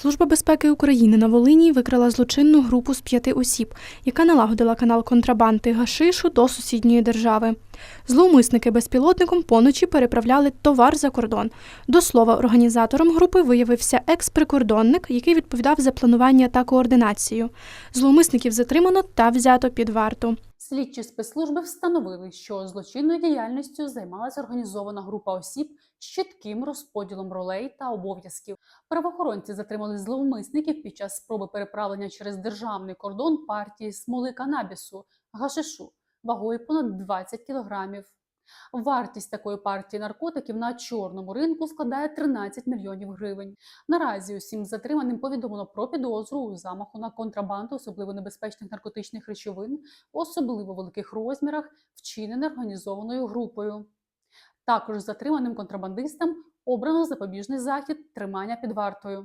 Служба безпеки України на Волині викрила злочинну групу з п'яти осіб, яка налагодила канал контрабанди гашишу до сусідньої держави. Зловмисники безпілотником поночі переправляли товар за кордон. До слова, організатором групи виявився екс-прикордонник, який відповідав за планування та координацію. Зловмисників затримано та взято під варту. Слідчі спецслужби встановили, що злочинною діяльністю займалася організована група осіб з чітким розподілом ролей та обов'язків. Правоохоронці затримали зловмисників під час спроби переправлення через державний кордон партії смоли канабісу гашишу вагою понад 20 кілограмів. Вартість такої партії наркотиків на чорному ринку складає 13 мільйонів гривень. Наразі усім затриманим повідомлено про підозру у замаху на контрабанду особливо небезпечних наркотичних речовин особливо великих розмірах, вчинене організованою групою. Також затриманим контрабандистам обрано запобіжний захід тримання під вартою.